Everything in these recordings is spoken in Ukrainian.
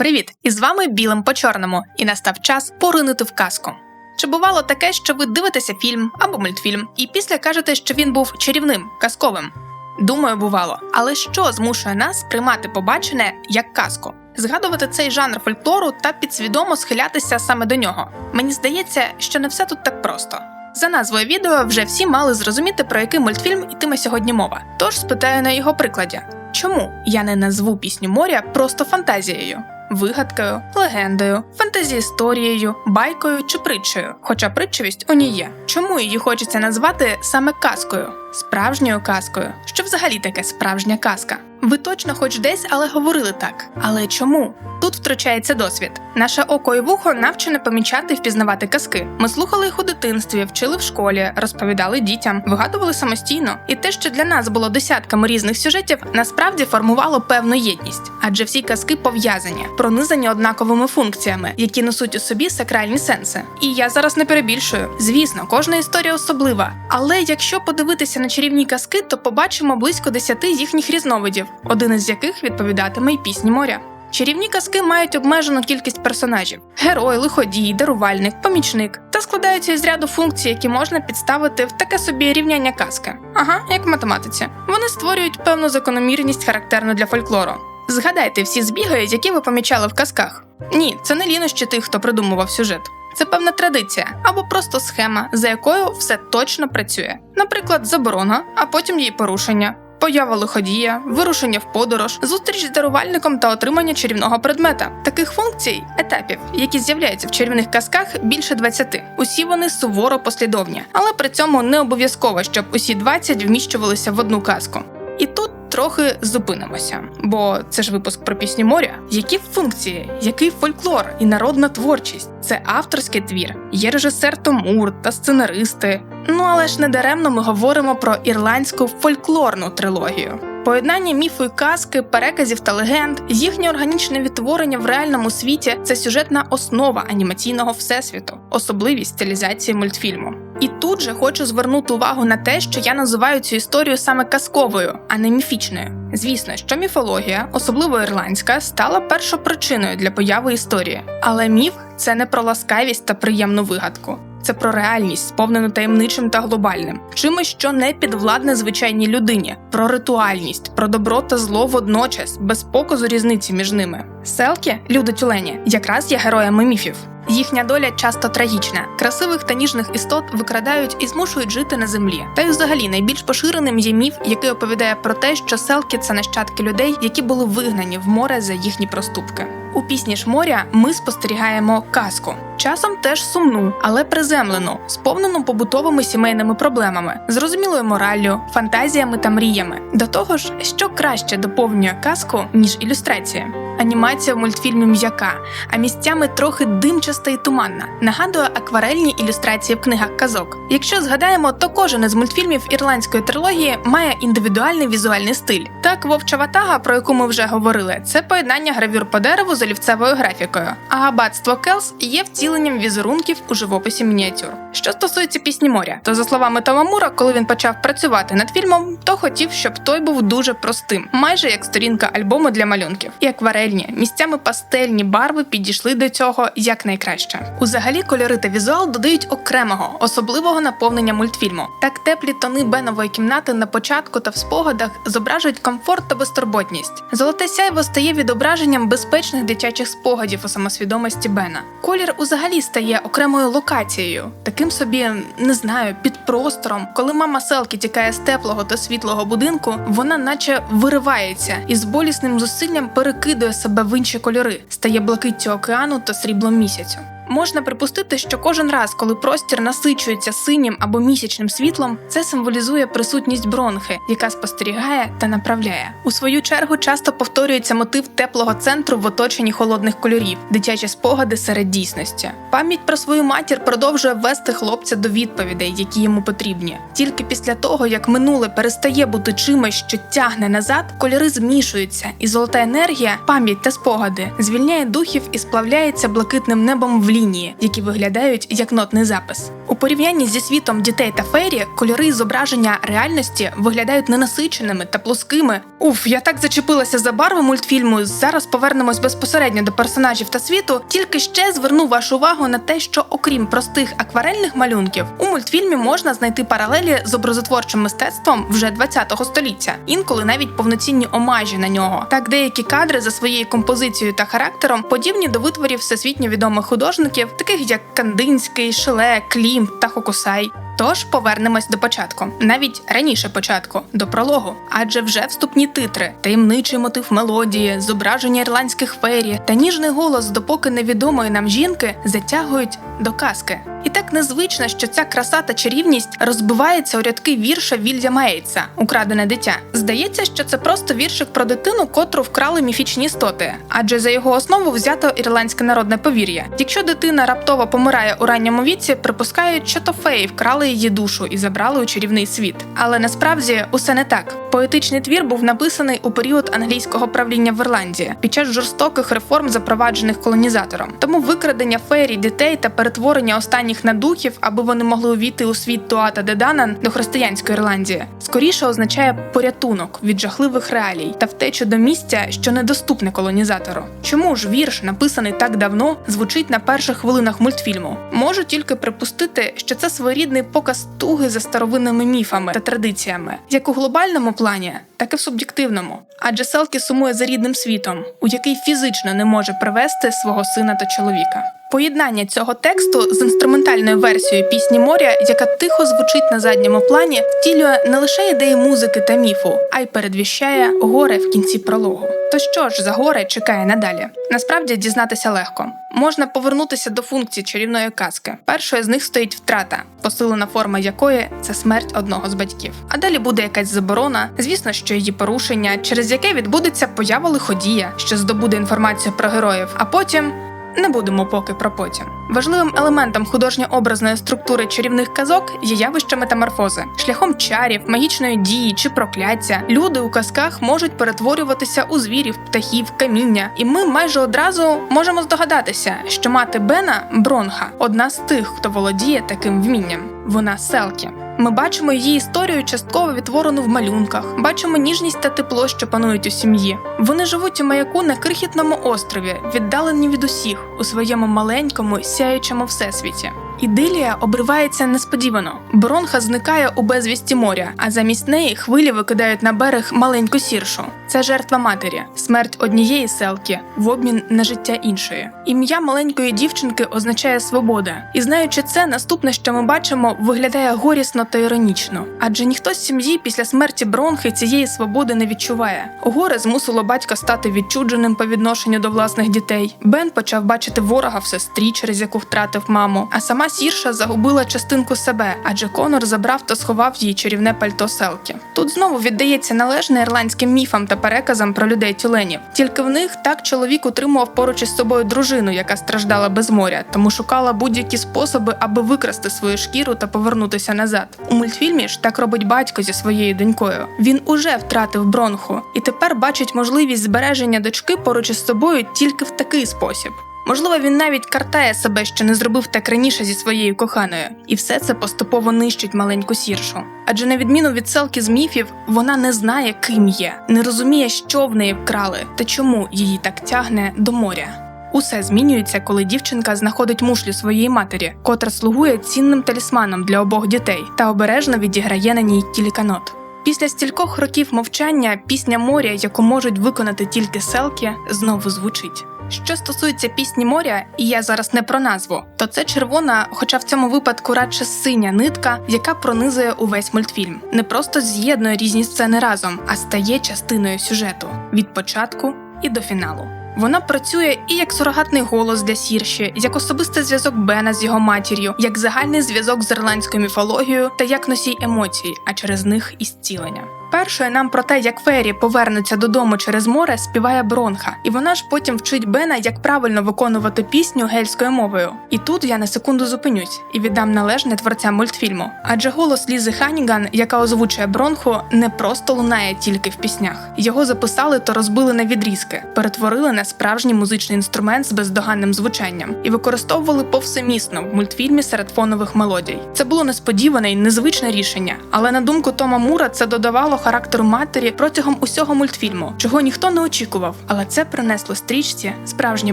Привіт! І з вами білим по чорному, і настав час поринути в казку. Чи бувало таке, що ви дивитеся фільм або мультфільм, і після кажете, що він був чарівним, казковим? Думаю, бувало. Але що змушує нас приймати побачене як казку? Згадувати цей жанр фольклору та підсвідомо схилятися саме до нього. Мені здається, що не все тут так просто. За назвою відео вже всі мали зрозуміти, про який мультфільм ітиме сьогодні мова. Тож спитаю на його прикладі: чому я не назву пісню моря просто фантазією? Вигадкою, легендою, фантазі-історією, байкою чи притчею. Хоча притчевість у ній є. Чому її хочеться назвати саме казкою, справжньою казкою? Що взагалі таке справжня казка? Ви точно хоч десь, але говорили так. Але чому? Тут втручається досвід. Наше око і вухо навчене помічати і впізнавати казки. Ми слухали їх у дитинстві, вчили в школі, розповідали дітям, вигадували самостійно. І те, що для нас було десятками різних сюжетів, насправді формувало певну єдність, адже всі казки пов'язані, пронизані однаковими функціями, які несуть у собі сакральні сенси. І я зараз не перебільшую. Звісно, кожна історія особлива. Але якщо подивитися на чарівні казки, то побачимо близько десяти їхніх різновидів, один із яких відповідатиме й пісні моря. Чарівні казки мають обмежену кількість персонажів: герой, лиходій, дарувальник, помічник та складаються із ряду функцій, які можна підставити в таке собі рівняння казки. Ага, як в математиці. Вони створюють певну закономірність, характерну для фольклору. Згадайте всі збіги, які ви помічали в казках. Ні, це не лінощі тих, хто придумував сюжет. Це певна традиція або просто схема, за якою все точно працює. Наприклад, заборона, а потім її порушення. Поява лиходія, вирушення в подорож, зустріч з дарувальником та отримання чарівного предмета. Таких функцій, етапів, які з'являються в чарівних казках, більше 20. Усі вони суворо послідовні, але при цьому не обов'язково, щоб усі 20 вміщувалися в одну казку. І тут трохи зупинимося, бо це ж випуск про пісні моря. Які функції, який фольклор і народна творчість? Це авторський твір, є режисер Томур та сценаристи. Ну але ж не даремно ми говоримо про ірландську фольклорну трилогію. Поєднання міфу і казки, переказів та легенд, їхнє органічне відтворення в реальному світі це сюжетна основа анімаційного всесвіту, особливість стилізації мультфільму. І тут же хочу звернути увагу на те, що я називаю цю історію саме казковою, а не міфічною. Звісно, що міфологія, особливо ірландська, стала першопричиною для появи історії, але міф це не про ласкавість та приємну вигадку. Це про реальність, сповнену таємничим та глобальним, чимось, що не підвладне звичайній людині, про ритуальність, про добро та зло водночас, без показу різниці між ними. Селки, люди тюлені, якраз є героями міфів. Їхня доля часто трагічна. Красивих та ніжних істот викрадають і змушують жити на землі. Та й взагалі найбільш поширеним є міф, який оповідає про те, що селки це нащадки людей, які були вигнані в море за їхні проступки. У пісні ж моря ми спостерігаємо казку, часом теж сумну, але приземлену, сповнену побутовими сімейними проблемами, зрозумілою мораллю, фантазіями та мріями. До того ж, що краще доповнює казку ніж ілюстрація. Анімація в мультфільмі м'яка, а місцями трохи димчаста і туманна. Нагадує акварельні ілюстрації в книгах казок. Якщо згадаємо, то кожен із мультфільмів ірландської трилогії має індивідуальний візуальний стиль. Так, вовча ватага, про яку ми вже говорили, це поєднання гравюр по дереву з олівцевою графікою. А аббатство Келс є втіленням візерунків у живописі мініатюр. Що стосується пісні моря, то за словами Таламура, коли він почав працювати над фільмом, то хотів, щоб той був дуже простим, майже як сторінка альбому для малюнків. І акварельні, місцями пастельні барви підійшли до цього якнайкраще. Узагалі кольори та візуал додають окремого, особливого наповнення мультфільму. Так теплі тони Бенової кімнати на початку та в спогадах зображують комфорт та безтурботність. Золоте сяйво стає відображенням безпечних дитячих спогадів у самосвідомості Бена. Колір узагалі стає окремою локацією, таким собі не знаю, під простором. Коли мама селки тікає з теплого та світлого будинку, вона наче виривається і з болісним зусиллям перекидує себе в інші кольори, стає блакиттю океану та сріблом місяцю. Можна припустити, що кожен раз, коли простір насичується синім або місячним світлом, це символізує присутність бронхи, яка спостерігає та направляє. У свою чергу часто повторюється мотив теплого центру в оточенні холодних кольорів, дитячі спогади серед дійсності. Пам'ять про свою матір продовжує вести хлопця до відповідей, які йому потрібні. Тільки після того, як минуле перестає бути чимось, що тягне назад, кольори змішуються, і золота енергія, пам'ять та спогади звільняє духів і сплавляється блакитним небом в лінії, які виглядають як нотний запис. У порівнянні зі світом дітей та фейрі кольори зображення реальності виглядають ненасиченими та плоскими. Уф, я так зачепилася за барви мультфільму. Зараз повернемось безпосередньо до персонажів та світу. Тільки ще зверну вашу увагу на те, що окрім простих акварельних малюнків, у мультфільмі можна знайти паралелі з образотворчим мистецтвом вже 20-го століття, інколи навіть повноцінні омажі на нього. Так деякі кадри за своєю композицією та характером подібні до витворів всесвітньо відомих художників, таких як Кандинський, Шеле, Клім та Хокусай. Тож повернемось до початку, навіть раніше початку, до прологу, адже вже вступні титри, таємничий мотив мелодії, зображення ірландських фері та ніжний голос допоки невідомої нам жінки затягують до казки. І так незвично, що ця краса та чарівність розбивається у рядки вірша Вільяма Ейтса Украдене дитя. Здається, що це просто віршик про дитину, котру вкрали міфічні істоти, адже за його основу взято ірландське народне повір'я. Якщо дитина раптово помирає у ранньому віці, припускають, що то феї вкрали її душу і забрали у чарівний світ. Але насправді усе не так. Поетичний твір був написаний у період англійського правління в Ірландії під час жорстоких реформ, запроваджених колонізатором. Тому викрадення феєрі дітей та перетворення останніх на духів, аби вони могли увійти у світ Туата Деданан до християнської Ірландії, скоріше означає порятунок від жахливих реалій та втечу до місця, що недоступне колонізатору. Чому ж вірш, написаний так давно, звучить на перших хвилинах мультфільму? Можу тільки припустити, що це своєрідний показ туги за старовинними міфами та традиціями, як у глобальному плані, так і в суб'єктивному. Адже Селкі сумує за рідним світом, у який фізично не може привести свого сина та чоловіка. Поєднання цього тексту з інструментальною версією пісні моря, яка тихо звучить на задньому плані, втілює не лише ідеї музики та міфу, а й передвіщає горе в кінці прологу. То що ж за горе чекає надалі? Насправді дізнатися легко. Можна повернутися до функцій чарівної казки. Першою з них стоїть втрата, посилена форма якої це смерть одного з батьків. А далі буде якась заборона, звісно, що її порушення, через яке відбудеться поява лиходія, що здобуде інформацію про героїв, а потім. Не будемо поки про потім. Важливим елементом художньо-образної структури чарівних казок є явище метаморфози. Шляхом чарів, магічної дії чи прокляття люди у казках можуть перетворюватися у звірів, птахів, каміння, і ми майже одразу можемо здогадатися, що мати Бена Бронха одна з тих, хто володіє таким вмінням. Вона селкі. Ми бачимо її історію частково відтворену в малюнках, бачимо ніжність та тепло, що панують у сім'ї. Вони живуть у маяку на крихітному острові, віддалені від усіх у своєму маленькому, сяючому всесвіті. Ідилія обривається несподівано. Бронха зникає у безвісті моря, а замість неї хвилі викидають на берег маленьку сіршу. Це жертва матері, смерть однієї селки в обмін на життя іншої. Ім'я маленької дівчинки означає свобода, і знаючи це, наступне, що ми бачимо, виглядає горісно та іронічно. Адже ніхто з сім'ї після смерті бронхи цієї свободи не відчуває. Горе змусило батька стати відчудженим по відношенню до власних дітей. Бен почав бачити ворога в сестрі, через яку втратив маму. А сама сірша загубила частинку себе, адже Конор забрав та сховав її чарівне пальто селки. Тут знову віддається належне ірландським міфам та переказам про людей тюленів. Тільки в них так чоловік утримував поруч із собою дружину, яка страждала без моря, тому шукала будь-які способи, аби викрасти свою шкіру та повернутися назад. У мультфільмі ж так робить батько зі своєю донькою. Він уже втратив бронху і тепер бачить можливість збереження дочки поруч із собою тільки в такий спосіб. Можливо, він навіть картає себе, що не зробив так раніше зі своєю коханою, і все це поступово нищить маленьку сіршу. Адже на відміну від селки з міфів, вона не знає, ким є, не розуміє, що в неї вкрали та чому її так тягне до моря. Усе змінюється, коли дівчинка знаходить мушлю своєї матері, котра слугує цінним талісманом для обох дітей та обережно відіграє на ній кільканот. Після стількох років мовчання пісня моря, яку можуть виконати тільки селки, знову звучить. Що стосується пісні моря, і я зараз не про назву, то це червона, хоча в цьому випадку радше синя нитка, яка пронизує увесь мультфільм. Не просто з'єднує різні сцени разом, а стає частиною сюжету від початку і до фіналу. Вона працює і як сурогатний голос для сірші, як особистий зв'язок Бена з його матір'ю, як загальний зв'язок з ірландською міфологією та як носій емоцій, а через них і зцілення. Першою нам про те, як Фері повернуться додому через море, співає Бронха, і вона ж потім вчить Бена, як правильно виконувати пісню гельською мовою. І тут я на секунду зупинюсь і віддам належне творцям мультфільму. Адже голос Лізи Ханіган, яка озвучує Бронху, не просто лунає тільки в піснях. Його записали та розбили на відрізки, перетворили на справжній музичний інструмент з бездоганним звучанням і використовували повсемісно в мультфільмі серед фонових мелодій. Це було несподіване і незвичне рішення, але на думку Тома Мура це додавало характеру матері протягом усього мультфільму, чого ніхто не очікував, але це принесло стрічці справжнє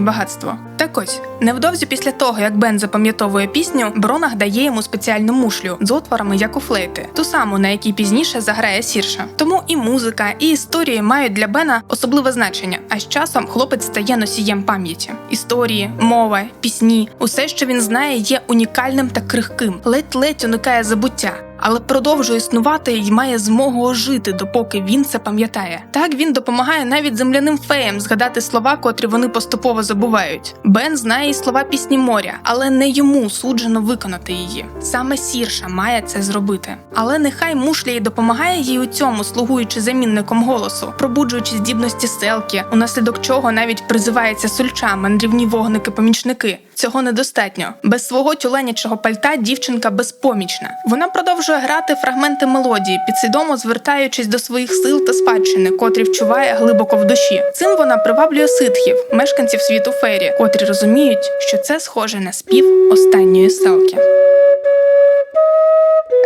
багатство. Так ось невдовзі після того, як Бен запам'ятовує пісню, Бронах дає йому спеціальну мушлю з отворами, як у флейти, ту саму, на якій пізніше заграє Сірша. Тому і музика, і історії мають для Бена особливе значення. А з часом хлопець стає носієм пам'яті. Історії, мова, пісні, усе, що він знає, є унікальним та крихким, ледь-ледь уникає забуття. Але продовжує існувати і має змогу ожити, допоки він це пам'ятає. Так він допомагає навіть земляним феям згадати слова, котрі вони поступово забувають. Бен знає і слова пісні моря, але не йому суджено виконати її. Саме Сірша має це зробити. Але нехай мушля й допомагає їй у цьому, слугуючи замінником голосу, пробуджуючи здібності селки, унаслідок чого навіть призивається сульча, мандрівні вогники-помічники. Цього недостатньо. Без свого тюленячого пальта дівчинка безпомічна. Вона продовжує грати фрагменти мелодії, підсвідомо звертаючись до своїх сил та спадщини, котрі вчуває глибоко в душі. Цим вона приваблює ситхів, мешканців світу фері, котрі розуміють, що це схоже на спів останньої селки.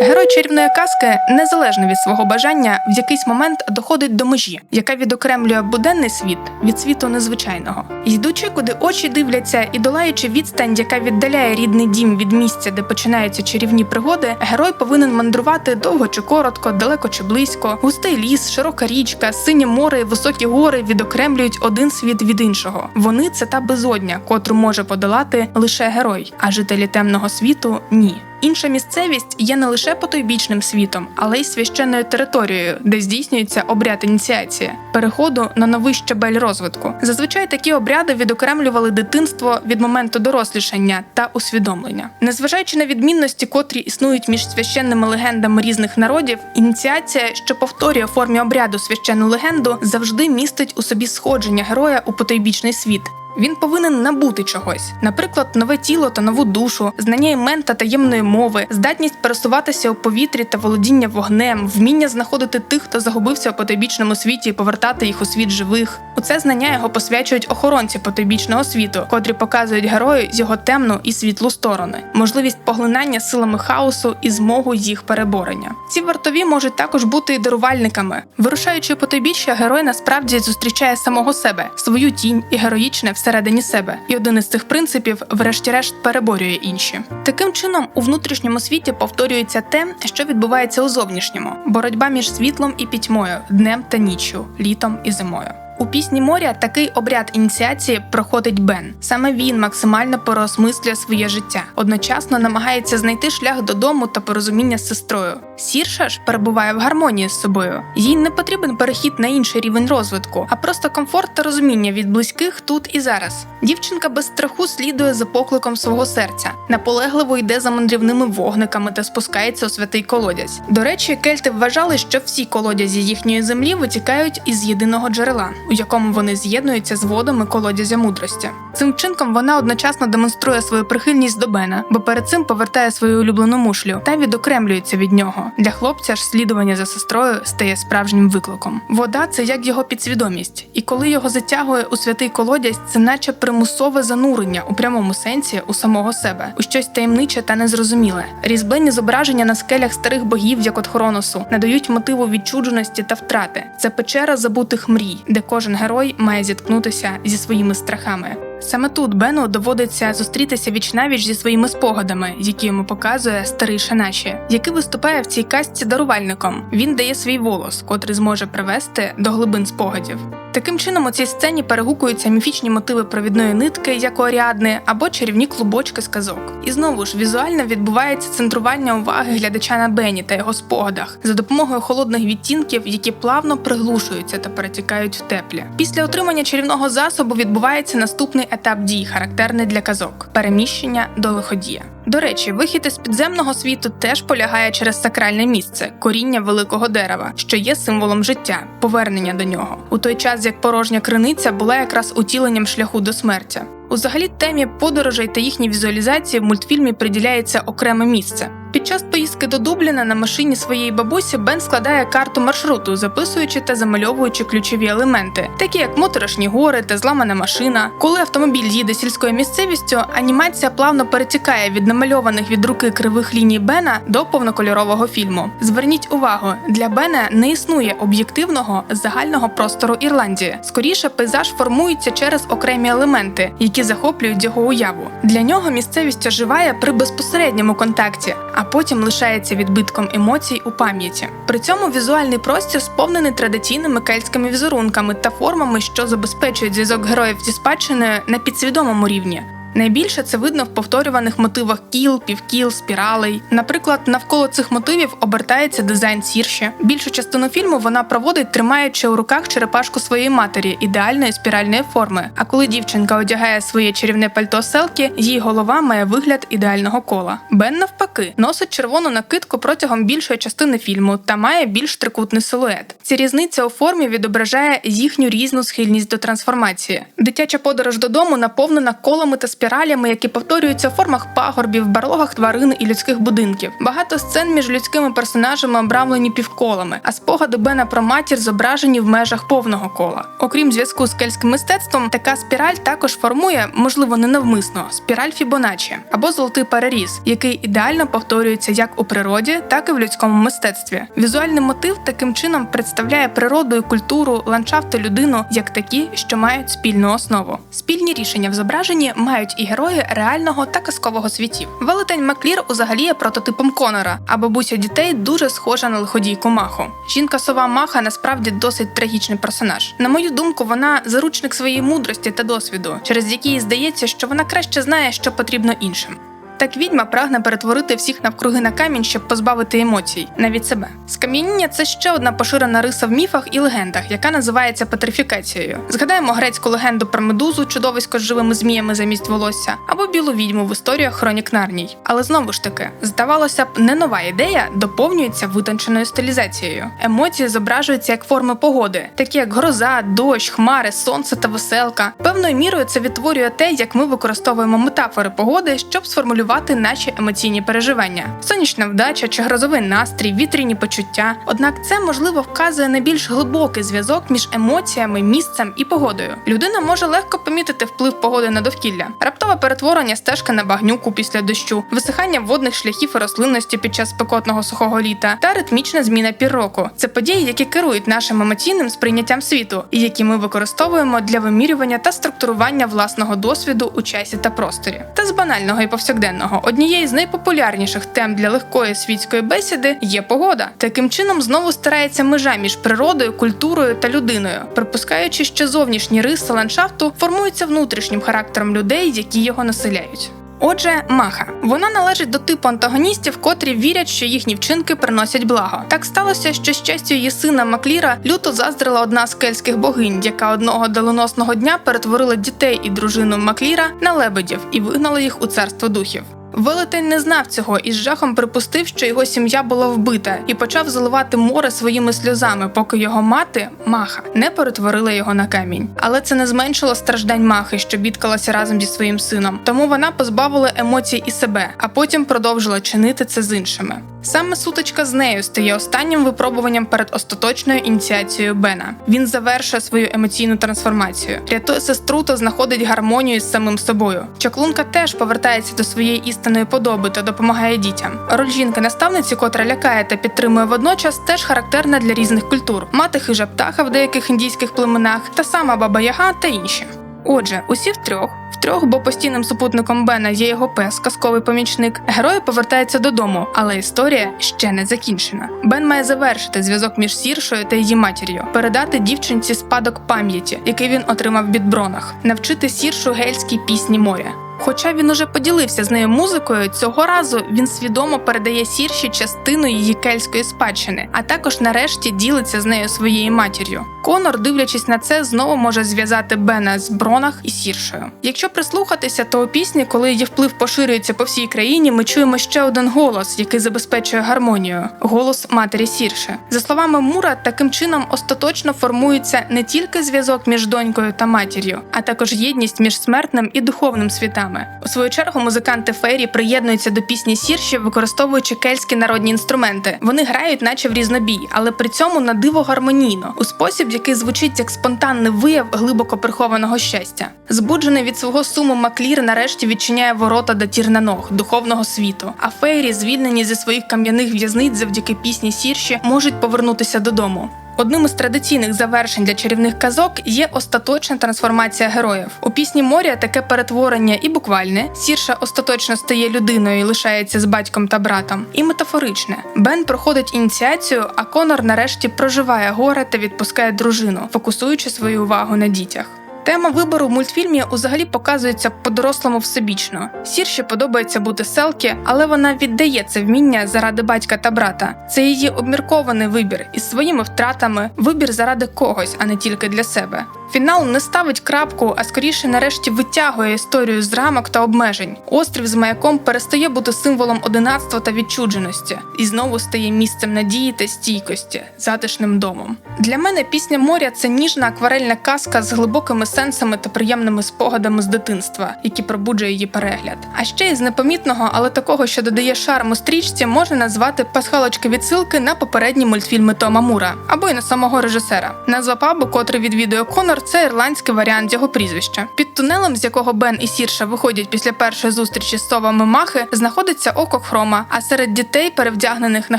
Герой чарівної казки, незалежно від свого бажання, в якийсь момент доходить до межі, яка відокремлює буденний світ від світу незвичайного. Йдучи, куди очі дивляться, і долаючи відстань, яка віддаляє рідний дім від місця, де починаються чарівні пригоди, герой повинен мандрувати довго чи коротко, далеко чи близько. Густий ліс, широка річка, синє море і високі гори відокремлюють один світ від іншого. Вони це та безодня, котру може подолати лише герой, а жителі темного світу ні. Інша місцевість є не лише потойбічним світом, але й священною територією, де здійснюється обряд ініціації, переходу на новий щабель розвитку. Зазвичай такі обряди відокремлювали дитинство від моменту дорослішання та усвідомлення. Незважаючи на відмінності, котрі існують між священними легендами різних народів, ініціація, що повторює формі обряду священну легенду, завжди містить у собі сходження героя у потойбічний світ. Він повинен набути чогось, наприклад, нове тіло та нову душу, знання імен та таємної мови, здатність пересуватися у повітрі та володіння вогнем, вміння знаходити тих, хто загубився у потойбічному світі і повертати їх у світ живих. У це знання його посвячують охоронці потойбічного світу, котрі показують герою з його темну і світлу сторони, можливість поглинання силами хаосу і змогу їх переборення. Ці вартові можуть також бути і дарувальниками. Вирушаючи потойбіччя, герой насправді зустрічає самого себе, свою тінь і героїчне всередині себе, і один із цих принципів, врешті-решт, переборює інші. Таким чином, у внутрішньому світі повторюється те, що відбувається у зовнішньому: боротьба між світлом і пітьмою, днем та ніччю, літом і зимою. У пісні моря такий обряд ініціації проходить Бен. Саме він максимально переосмислює своє життя, одночасно намагається знайти шлях додому та порозуміння з сестрою. Сірша ж перебуває в гармонії з собою. Їй не потрібен перехід на інший рівень розвитку, а просто комфорт та розуміння від близьких тут і зараз. Дівчинка без страху слідує за покликом свого серця, наполегливо йде за мандрівними вогниками та спускається у святий колодязь. До речі, кельти вважали, що всі колодязі їхньої землі витікають із єдиного джерела, у якому вони з'єднуються з водами колодязя мудрості. Цим вчинком вона одночасно демонструє свою прихильність до Бена, бо перед цим повертає свою улюблену мушлю та відокремлюється від нього. Для хлопця ж слідування за сестрою стає справжнім викликом. Вода це як його підсвідомість, і коли його затягує у святий колодязь, це наче примусове занурення у прямому сенсі у самого себе, у щось таємниче та незрозуміле. Різьблені зображення на скелях старих богів, як от Хроносу, надають мотиву відчудженості та втрати. Це печера забутих мрій, де кожен герой має зіткнутися зі своїми страхами. Саме тут Бену доводиться зустрітися вічнавіч зі своїми спогадами, які йому показує старий Шанаші, який виступає в цій казці дарувальником. Він дає свій волос, котрий зможе привести до глибин спогадів. Таким чином, у цій сцені перегукуються міфічні мотиви провідної нитки, як у Аріадни, або чарівні клубочки з казок. І знову ж візуально відбувається центрування уваги глядача на Бені та його спогадах за допомогою холодних відтінків, які плавно приглушуються та перетікають в теплі. Після отримання чарівного засобу відбувається наступний етап дій, характерний для казок переміщення до лиходія. До речі, вихід із підземного світу теж полягає через сакральне місце коріння великого дерева, що є символом життя, повернення до нього, у той час як порожня криниця була якраз утіленням шляху до смертя. Узагалі темі подорожей та їхній візуалізації в мультфільмі приділяється окреме місце. Під час поїздки до Дубліна на машині своєї бабусі Бен складає карту маршруту, записуючи та замальовуючи ключові елементи, такі як моторошні гори та зламана машина. Коли автомобіль їде сільською місцевістю, анімація плавно перетікає від намальованих від руки кривих ліній Бена до повнокольорового фільму. Зверніть увагу, для Бена не існує об'єктивного загального простору Ірландії. Скоріше, пейзаж формується через окремі елементи, які захоплюють його уяву. Для нього місцевість оживає при безпосередньому контакті. а потім лишається відбитком емоцій у пам'яті. При цьому візуальний простір сповнений традиційними кельтськими візерунками та формами, що забезпечують зв'язок героїв зі спадщиною на підсвідомому рівні. Найбільше це видно в повторюваних мотивах кіл, півкіл, спіралей. Наприклад, навколо цих мотивів обертається дизайн сірші. Більшу частину фільму вона проводить, тримаючи у руках черепашку своєї матері ідеальної спіральної форми. А коли дівчинка одягає своє чарівне пальто селки, її голова має вигляд ідеального кола. Бен навпаки носить червону накидку протягом більшої частини фільму та має більш трикутний силует. Ця різниця у формі відображає їхню різну схильність до трансформації. Дитяча подорож додому наповнена колами та спіралями, які повторюються в формах пагорбів, барлогах тварин і людських будинків. Багато сцен між людськими персонажами обрамлені півколами, а спогади Бена про матір зображені в межах повного кола. Окрім зв'язку з кельтським мистецтвом, така спіраль також формує, можливо, ненавмисно, спіраль Фібоначчі або золотий переріз, який ідеально повторюється як у природі, так і в людському мистецтві. Візуальний мотив таким чином представляє природу і культуру, ландшафт і людину як такі, що мають спільну основу. Спільні рішення в зображенні мають і герої реального та казкового світів. Велетень Маклір узагалі є прототипом Конора, а бабуся дітей дуже схожа на лиходійку Маху. Жінка сова Маха насправді досить трагічний персонаж. На мою думку, вона заручник своєї мудрості та досвіду, через який здається, що вона краще знає, що потрібно іншим. Так відьма прагне перетворити всіх навкруги на камінь, щоб позбавити емоцій, навіть себе. Скам'яніння це ще одна поширена риса в міфах і легендах, яка називається петрифікацією. Згадаємо грецьку легенду про медузу, чудовисько з живими зміями замість волосся, або білу відьму в історіях хронік Нарній. Але знову ж таки, здавалося б, не нова ідея доповнюється витонченою стилізацією. Емоції зображуються як форми погоди, такі як гроза, дощ, хмари, сонце та веселка. Певною мірою це відтворює те, як ми використовуємо метафори погоди, щоб сформулювати наші емоційні переживання: сонячна вдача чи грозовий настрій, вітряні почуття. Однак це можливо вказує на більш глибокий зв'язок між емоціями, місцем і погодою. Людина може легко помітити вплив погоди на довкілля, раптове перетворення стежки на багнюку після дощу, висихання водних шляхів і рослинності під час спекотного сухого літа та ритмічна зміна пір року. Це події, які керують нашим емоційним сприйняттям світу, і які ми використовуємо для вимірювання та структурування власного досвіду у часі та просторі. Та з банального і повсякденного однією з найпопулярніших тем для легкої світської бесіди є погода. Таким чином знову старається межа між природою, культурою та людиною, припускаючи, що зовнішні риси ландшафту формуються внутрішнім характером людей, які його населяють. Отже, маха вона належить до типу антагоністів, котрі вірять, що їхні вчинки приносять благо. Так сталося, що щастю її сина Макліра люто заздрила одна з кельських богинь, яка одного доленосного дня перетворила дітей і дружину Макліра на лебедів і вигнала їх у царство духів. Велетень не знав цього і з жахом припустив, що його сім'я була вбита, і почав заливати море своїми сльозами, поки його мати, маха, не перетворила його на камінь. Але це не зменшило страждань махи, що бідкалася разом зі своїм сином. Тому вона позбавила емоцій і себе, а потім продовжила чинити це з іншими. Саме сутичка з нею стає останнім випробуванням перед остаточною ініціацією Бена. Він завершує свою емоційну трансформацію, рятує сестру та знаходить гармонію з самим собою. Чаклунка теж повертається до своєї істинної подоби та допомагає дітям. Роль жінки-наставниці, котра лякає та підтримує водночас, теж характерна для різних культур: мати хижа птаха в деяких індійських племенах, та сама баба Яга та інші. Отже, усі втрьох, втрьох, бо постійним супутником Бена є його пес, казковий помічник. Герої повертаються додому, але історія ще не закінчена. Бен має завершити зв'язок між сіршою та її матір'ю, передати дівчинці спадок пам'яті, який він отримав від бронах, навчити сіршу гельській пісні моря. Хоча він уже поділився з нею музикою, цього разу він свідомо передає сірші частину її кельтської спадщини, а також нарешті ділиться з нею своєю матір'ю. Конор, дивлячись на це, знову може зв'язати Бена з Бронах і Сіршою. Якщо прислухатися, то у пісні, коли її вплив поширюється по всій країні, ми чуємо ще один голос, який забезпечує гармонію голос матері Сірши. За словами Мура, таким чином остаточно формується не тільки зв'язок між донькою та матір'ю, а також єдність між смертним і духовним світами. У свою чергу музиканти Фейрі приєднуються до пісні Сірші, використовуючи кельтські народні інструменти. Вони грають, наче в різнобій, але при цьому на диво гармонійно, у спосіб, який звучить як спонтанний вияв глибоко прихованого щастя. Збуджений від свого суму Маклір нарешті відчиняє ворота до Тірнаног, духовного світу. А Фейрі, звільнені зі своїх кам'яних в'язниць завдяки пісні Сірші, можуть повернутися додому. Одним із традиційних завершень для чарівних казок є остаточна трансформація героїв. У пісні моря таке перетворення і буквальне сірша остаточно стає людиною і лишається з батьком та братом, і метафоричне. Бен проходить ініціацію, а Конор нарешті проживає горе та відпускає дружину, фокусуючи свою увагу на дітях. Тема вибору в мультфільмі узагалі показується по-дорослому всебічно. Сірші подобається бути селки, але вона віддає це вміння заради батька та брата. Це її обміркований вибір із своїми втратами, вибір заради когось, а не тільки для себе. Фінал не ставить крапку, а скоріше нарешті витягує історію з рамок та обмежень. Острів з маяком перестає бути символом одинацтва та відчудженості і знову стає місцем надії та стійкості, затишним домом. Для мене пісня моря це ніжна акварельна казка з глибокими сенсами та приємними спогадами з дитинства, які пробуджує її перегляд. А ще із непомітного, але такого, що додає шарму стрічці, можна назвати пасхалочки відсилки на попередні мультфільми Тома Мура або й на самого режисера. Назва пабу, котрий відвідує Конор, це ірландський варіант його прізвища. Під тунелем, з якого Бен і Сірша виходять після першої зустрічі з совами Махи, знаходиться око Хрома. А серед дітей, перевдягнених на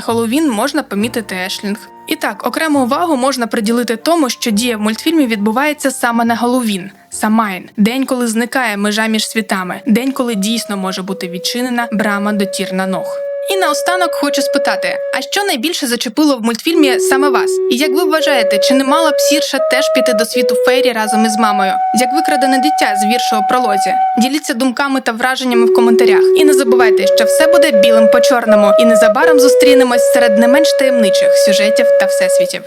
Хеллоуін, можна помітити Ешлінг. І так, окрему увагу можна приділити тому, що дія в мультфільмі відбувається саме на Головін. Самайн день, коли зникає межа між світами, день, коли дійсно може бути відчинена брама до тірна ног. І наостанок хочу спитати: а що найбільше зачепило в мультфільмі саме вас? І як ви вважаєте, чи не мала б сірша теж піти до світу фейрі разом із мамою, як викрадене дитя з віршого пролозі? Діліться думками та враженнями в коментарях. І не забувайте, що все буде білим по чорному, і незабаром зустрінемось серед не менш таємничих сюжетів та всесвітів.